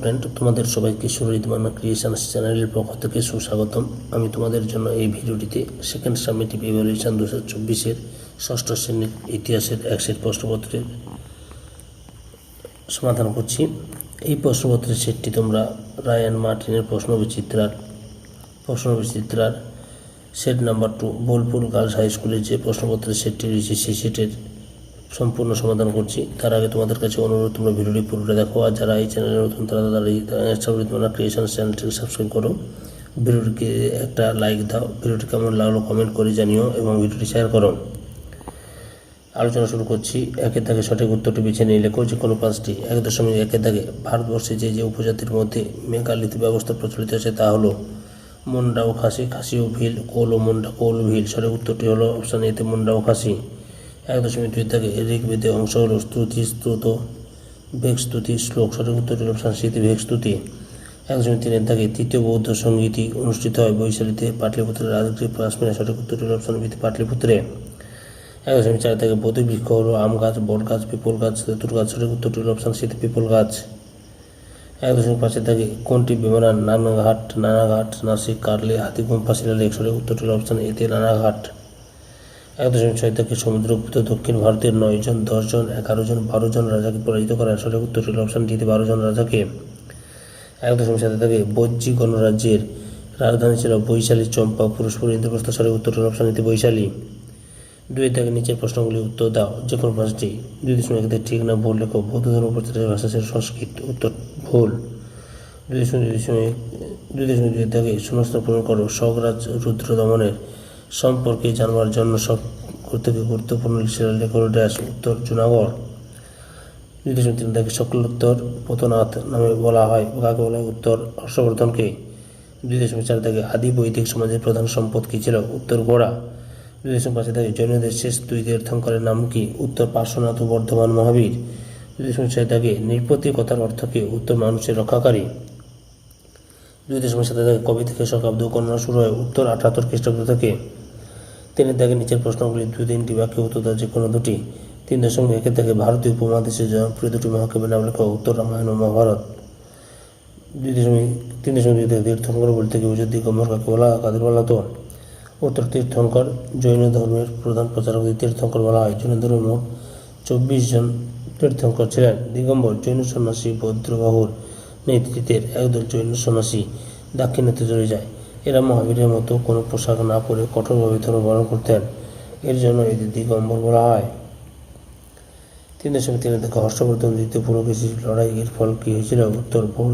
Friend তোমাদের সবাইকে Surajit Manna creations চ্যানেলের পক্ষ থেকে সুস্বাগতম। আমি তোমাদের জন্য এই ভিডিওটিতে সেকেন্ড সামিটিভ ইভ্যালুয়েশন দু হাজার চব্বিশের ষষ্ঠ শ্রেণির ইতিহাসের এক সেট প্রশ্নপত্রের সমাধান করছি। এই প্রশ্নপত্রের সেটটি তোমরা রায়ান মার্টিনের প্রশ্ন বিচিত্রার প্রশ্ন বিচিত্রার set number two Bolpur girls high স্কুলের যে প্রশ্নপত্রের সেটটি রয়েছে, সেই সেটের সম্পূর্ণ সমাধান করছি। তার আগে তোমাদের কাছে অনুরোধ, তোমরা ভিডিওটি পুরোটা দেখো। আর যারা এই চ্যানেলে নতুন, তারা তারা এই তোমরা ক্রিয়েশন চ্যানেলটিকে সাবস্ক্রাইব করো। ভিডিওটিকে একটা লাইক দাও। ভিডিওটি কেমন লাগল কমেন্ট করে জানিও এবং ভিডিওটি শেয়ার করো। আলোচনা শুরু করছি। একের দাগে সঠিক উত্তরটি বেছে নিয়ে লেখো যে কোনো পাঁচটি। এক দশমিক একের দাগে ভারতবর্ষে যে যে উপজাতির মধ্যে মেঘালিত ব্যবস্থা প্রচলিত আছে তা হলো মুন্ডা ও খাসি। খাসি ও ভিল, কোল ও মুন্ডা, কোল ভিল। সঠিক উত্তরটি হলো অপশান এতে মুন্ডা ও খাসি। এক দশমিক দুই দাগে ঋগ্বেদে অংশ হলো স্তুতি, স্তুত ভেক স্তুতি, শ্লোক সঠিক উত্তরটি হলো সিতে ভেক স্তুতি। এক দশমিক তিনের দাগে তৃতীয় বৌদ্ধ সঙ্গীতি অনুষ্ঠিত হয় বৈশালীতে পাটলিপুত্রের রাজকীয় পাশমিনা সঠিক উত্তরটি হলো বিতে পাটলিপুত্রে। এক দশমিক চার থেকে বৌদ্ধ বৃক্ষ হলো আম গাছ, বট গাছ, পিপল গাছ তেঁতুল গাছ সঠিক উত্তরটি হলো সিতে পিপল গাছ। এক দশমিক পাঁচের দাগে কোনটি বিমানান নানাঘাট নানাঘাট, নাসিক, কার্লে হাতিগুম্পা শিলালেখ সঠিক উত্তরটি হলো অপশান এতে নানাঘাট। এক দশমিক ছয় থেকে সমুদ্রগুপ্ত দক্ষিণ ভারতের নয় জন দশজন এগারো জন, বারো জন রাজাকে পরাজিত করেন সঠিক উত্তরটি হলো অপশান ডিতে বারো জন রাজাকে। এক দশমিক সাথে থেকে, বজ্জি গণরাজ্যের রাজধানী ছিল বৈশালী, চম্পা পুরস্পুর ইন্দ্রপ্রস্থ সঠিক উত্তরটি হলো অপশান এতে বৈশালী। দুই থেকে নিচের প্রশ্নগুলি উত্তর দাও যে কোনো পাঁচটি দুই দশমিক এক ঠিক না, ভুল লেখো। বৌদ্ধ ধর্ম প্রচারের ভাষা ছিল সংস্কৃত উত্তর ভুল। দুই দশমিক দুই দশমিক দুই থেকে শূন্যস্থান পূরণ করো। স্বরাজ রুদ্র দমনের সম্পর্কে জানবার জন্য সব থেকে গুরুত্বপূর্ণ উত্তর জুনাগড়। তিন থেকে পতনাথ নামে বলা হয়। কাকে বলা হয়? উত্তর হর্ষবর্ধনকে। আদি বৈদিক সমাজের প্রধান সম্পদ কী ছিল? উত্তর গোড়া। জৈনদের শেষ দুই তীর্থঙ্করের নাম কি? উত্তর পার্শ্বনাথ বর্ধমান মহাবীর। দুই দশমিক ছয় নৃপতি কথার অর্থ কি? উত্তর মানুষের রক্ষাকারী। দুই সাথে কবি থেকে শকাব্দ কন্যা শুরু হয়, উত্তর আঠাত্তর খ্রিস্টাব্দ থেকে। তিনের তাকে নিচের প্রশ্নগুলি দুই তিনটি বাক্যে উত্তর দেওয়া যে কোনো দুটি, তিন দশমিক একের থেকে ভারতীয় উপমহাদেশের জনপ্রিয় দুটি মহাকাব্যের নাম লেখা উত্তর রামায়ণ ও মহাভারত। দুই দশমিক, তিন দশমিক দুই থেকে তীর্থঙ্কর বলতে কি বুঝে দিগম্বর কাকে বলা? কাদের বলা তো উত্তর তীর্থঙ্কর, জৈন ধর্মের প্রধান প্রচারকদের তীর্থঙ্কর বলা হয়। জৈন ধর্মের মোট চব্বিশ জন তীর্থঙ্কর ছিলেন। দিগম্বর, জৈন সন্ন্যাসী বৌদ্ধবাহুর নেতৃত্বের একদল জৈন সন্ন্যাসী দাক্ষিণাত্যে চলে যায়। এরা মহাবীরের মতো কোনো পোশাক না পরে কঠোরভাবে ধর্ম পালন করতেন। এর জন্য এদের দিগম্বর বলা হয়। তিন দশমিক তিনে থেকে হর্ষবর্ধন দ্বিতীয় পুরকেশী লড়াইয়ের ফল কী হয়েছিল? উত্তর বহু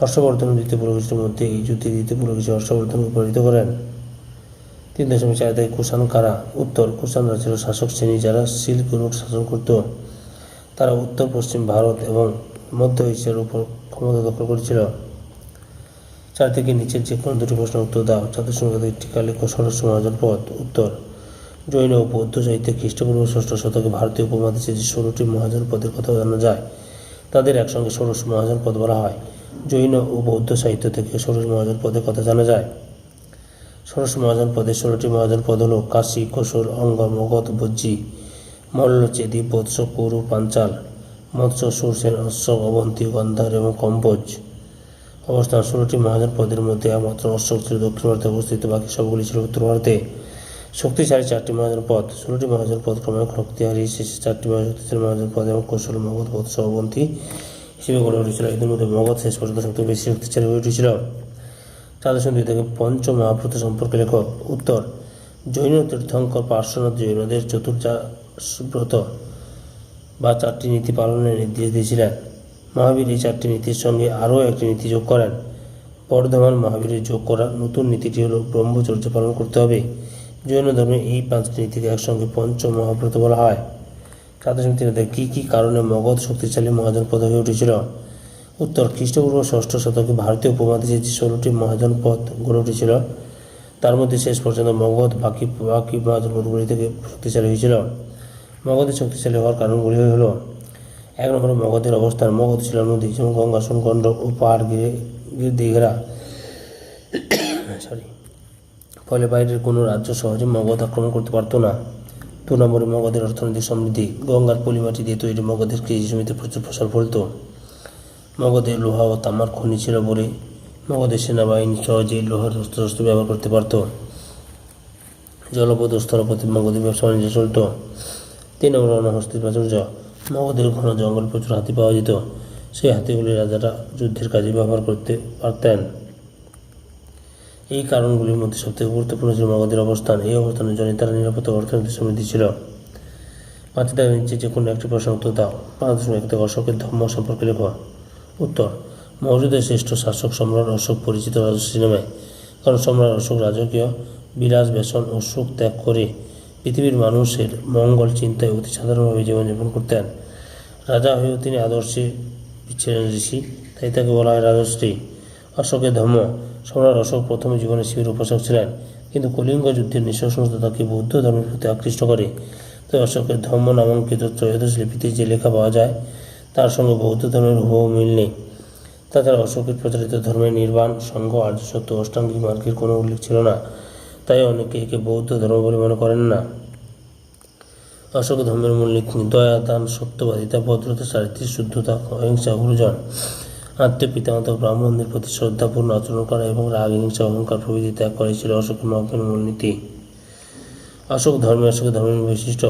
হর্ষবর্ধন দ্বিতীয় পুরকেশীর মধ্যে এই যুদ্ধে দ্বিতীয় পুরকেশী হর্ষবর্ধনকে পরাজিত করেন। তিন দশমিক চার থেকে কুষাণ কারা? উত্তর কুষাণরা ছিল শাসক শ্রেণি যারা সিল্ক রোড শাসন করত, তারা উত্তর, পশ্চিম ভারত এবং মধ্য এশিয়ার উপর ক্ষমতা দখল করেছিল। চার থেকে নিচের যে কোনো দুটি প্রশ্ন উত্তর দাও। যাদের সঙ্গে একটি লেখো সরস্ব মহাজন পদ উত্তর। জৈন ও বৌদ্ধ সাহিত্যে খ্রিস্টপূর্ব ষষ্ঠ শতকে ভারতীয় উপমহাদেশে যে ষোলোটি মহাজন পদের কথা জানা যায়, তাদের একসঙ্গে ষোড়শ মহাজন পদ বলা হয়। জৈন ও বৌদ্ধ সাহিত্য থেকে ষোড়শ মহাজন পদের কথা জানা যায়। ষোড়শ মহাজন পদের ষোলোটি মহাজন পদ হল কাশী কসুর অঙ্গ, মগধ বজ্জি মল্ল চেদি বৎস কুরু পাঞ্চাল, মৎস্য, সুরসেন, অশ্বক, অবন্তী, গন্ধার এবং কম্বোজ। অবস্থান ষোলোটি মহাজন পদের মধ্যে একমাত্র অশোক ছিল দক্ষিণ ভারতে অবস্থিত, বাকি সবগুলি ছিল উত্তর ভারতে। শক্তিশালী চারটি মহাজন পদ, ষোলোটি মহাজন পদ ক্রমে শক্তিহারী শেষে চারটি শক্তিশালী মহাজন পদ এবং কৌশল মগধ পদ অবন্তী হিসেবে গড়ে উঠেছিল। এদের মধ্যে মগধ শেষ পর্যন্ত সবথেকে বেশি শক্তিশালী হয়ে উঠেছিল। দশমিক দুই থেকে পঞ্চ মহাব্রত সম্পর্কে লেখক উত্তর, জৈন তীর্থঙ্কর পার্শ্বনাথ জৈনদের চতুর্ব্রত বা চারটি নীতি পালনের নির্দেশ দিয়েছিলেন। মহাবীর এই চারটি নীতির সঙ্গে আরও একটি নীতি যোগ করেন। বর্ধমান মহাবীরের যোগ করা নতুন নীতিটি হল ব্রহ্মচর্য পালন করতে হবে। জৈন ধর্মে এই পাঁচটি নীতিকে একসঙ্গে পঞ্চ মহাব্রত বলা হয়। দশমিক তিন কী কী কারণে মগধ শক্তিশালী মহাজন পদ হয়ে উঠেছিল? উত্তর খ্রিস্টপূর্ব ষষ্ঠ শতকে ভারতীয় উপমহাদেশে যে ষোলোটি মহাজন পদ গড়ে উঠেছিল, তার মধ্যে শেষ পর্যন্ত মগধ বাকি বাকি মহাজন পদগুলি থেকে শক্তিশালী হয়েছিল। মগধের শক্তিশালী হওয়ার কারণগুলি হলো এক নম্বরে মগধের অবস্থান। মগধ ছিল নদী যেমন গঙ্গা সোনগণ্ড ও পাহাড় ঘিরে ঘিরে দিয়ে ঘেরা সরি ফলে বাইরের কোনো রাজ্য সহজে মগধ আক্রমণ করতে পারতো না। দু নম্বরে মগধের অর্থনৈতিক সমৃদ্ধি। গঙ্গার পলিমাটি দিয়ে তৈরি মগধের কৃষি জমিতে প্রচুর ফসল ফলত। মগধে লোহা ও তামার খনি ছিল বলে মগধের সেনাবাহিনী সহজেই লোহার অস্ত্রশস্ত্র ব্যবহার করতে পারত। জলপথ স্থলপথে মগধের ব্যবসা বাণিজ্য চলত। তিন নম্বর অনহস্তির প্রাচুর্য। মগধের ঘন জঙ্গল প্রচুর হাতি পাওয়া যেত। সেই হাতিগুলি রাজারা যুদ্ধের কাজে ব্যবহার করতে পারতেন। এই কারণগুলির মধ্যে সবথেকে গুরুত্বপূর্ণ ছিল মগধের অবস্থান। এই অবস্থানের জন্য তারা নিরাপত্তা ও অর্থনৈতিক সমৃদ্ধি ছিল। পাঁচটি টাকা নিচে যে কোনো একটি প্রশ্ন উত্তর দাও। পাঁচ দশমিক থেকে অশোকের ধর্ম সম্পর্কে লেখো। উত্তর মৌর্যদের শ্রেষ্ঠ শাসক সম্রাট অশোক পরিচিত রাজশ্রী নামে কারণ সম্রাট অশোক রাজকীয় বিলাস বেসন ও সুখ ত্যাগ করে পৃথিবীর মানুষের মঙ্গল চিন্তায় অতি সাধারণভাবে জীবনযাপন করতেন। রাজা হয়েও তিনি আদর্শে ছিলেন ঋষি, তাই তাকে বলা হয় রাজশ্রী অশোকের ধর্ম, সম্রাট অশোক প্রথমে জীবনে শিবির উপাসক ছিলেন, কিন্তু কলিঙ্গ যুদ্ধের নৃশংসতা তাকে বৌদ্ধ ধর্মের প্রতি আকৃষ্ট করে। তাই অশোকের ধর্ম নামাঙ্কিত ত্রয়োদশ লিপিতে যে লেখা পাওয়া যায়, তার সঙ্গে বৌদ্ধ ধর্মের হুবহু মিল নেই। তাছাড়া অশোকের প্রচারিত ধর্মের নির্বাণ, সংঘ আর্য সত্য অষ্টাঙ্গিক মার্গের কোনো উল্লেখ ছিল না। তাই অনেকে একে বৌদ্ধ ধর্ম বলে মনে করেন না। অশোক ধর্মের মূলনীতি দয়া, দান, সত্যবাদিতা, ভদ্রতা চারিত্রিক শুদ্ধতা, অহিংসা, গুরুজন, আত্মীয়, পিতামাতা, ব্রাহ্মণদের প্রতি শ্রদ্ধাপূর্ণ আচরণ করা এবং রাগ, হিংসা, অহংকার প্রভৃতি ত্যাগ করাই ছিল অশোকের মহাত্মের মূলনীতি অশোক ধর্মে অশোক ধর্মের বৈশিষ্ট্য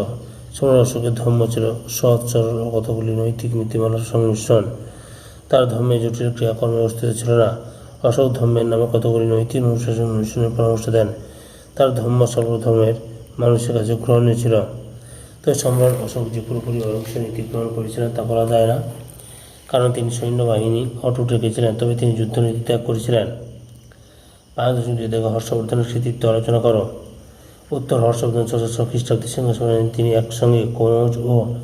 সম্রাট অশোকের ধর্ম ছিল সৎ, সরল কতগুলি নৈতিক নীতিমালার সংমিশ্রণ। তার ধর্মে জটিল ক্রিয়াকর্মের অস্তিত্ব ছিল না। অশোক ধর্মের নামে কতগুলি নৈতিক অনুশাসন অনুশীলনের পরামর্শ দেন। তার ধর্ম সর্বধর্মের মানুষের কাছে গ্রহণীয় ছিল। তো সম্রাট অশোক যে পুরোপুরি অহিংস নীতি গ্রহণ করেছিলেন তা বলা যায় না। কারণ তিনি সৈন্যবাহিনী, অটুট রেখেছিলেন তবে তিনি যুদ্ধনীতি ত্যাগ করেছিলেন। পাঁচ দশমিক দুই হর্ষবর্ধনের কৃতিত্ব আলোচনা করো। উত্তর হর্ষবর্ধন ছশো খ্রিস্টাব্দে সিংহাসনে তিনি একসঙ্গে কৌরজ ও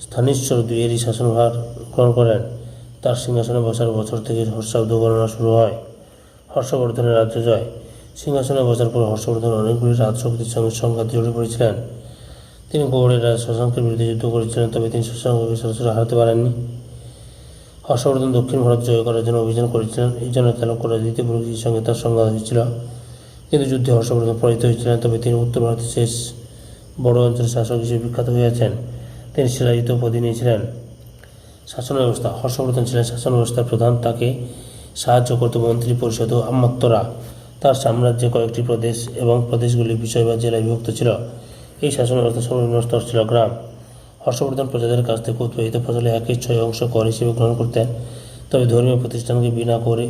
স্থানীশ্বর দুইয়েরই শাসনভার গ্রহণ করেন। তার সিংহাসনে বসার বছর থেকে হর্ষাব্দ গণনা শুরু হয়। হর্ষবর্ধনের রাজ্য জয়। সিংহাসনে বসার পর হর্ষবর্ধন অনেকগুলি রাজশক্তির সঙ্গে সংঘাতে জড়িয়ে পড়েছিলেন। তিনি গৌড়ের রাজা শশাঙ্কের বিরুদ্ধে যুদ্ধ করেছিলেন, তবে তিনি শশাঙ্ককে সরাসরি হারাতে পারেননি। হর্ষবর্ধন দক্ষিণ ভারত জয় করার জন্য অভিযান করেছিলেন, এই জন্য চালকরা দ্বিতীয় পুরুষের সঙ্গে তার সংঘাত হয়েছিল। কিন্তু যুদ্ধে হর্ষবর্ধন পরাজিত হয়েছিলেন, তবে তিনি উত্তর ভারতের শেষ বড় অঞ্চলের শাসক হিসেবে বিখ্যাত হয়েছেন তিনি শিলাজিত উপাধি নিয়েছিলেন। শাসন ব্যবস্থা, হর্ষবর্ধন ছিলেন শাসন ব্যবস্থার প্রধান তাকে সাহায্য করত মন্ত্রী পরিষদ ও আমাত্তরা। তার সাম্রাজ্যে কয়েকটি প্রদেশ এবং প্রদেশগুলি বিষয় বা জেলায় বিভক্ত ছিল। এই শাসন ব্যবস্থা সর্বনিম্ন স্তর ছিল গ্রাম। হর্ষবর্ধন প্রজাদের কাছ থেকে উৎপাদিত ফসলে একের ছয় অংশ কর হিসেবে গ্রহণ করতেন। তবে ধর্মীয় প্রতিষ্ঠানকে বিনা করে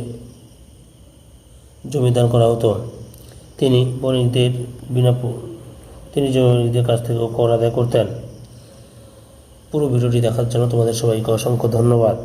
জমিদান করা হতো। তিনি বণিকদের বিনা তিনি জমিদের কাছ থেকেও কর আদায় করতেন। পুরো ভিডিওটি দেখার জন্য তোমাদের সবাইকে অসংখ্য ধন্যবাদ।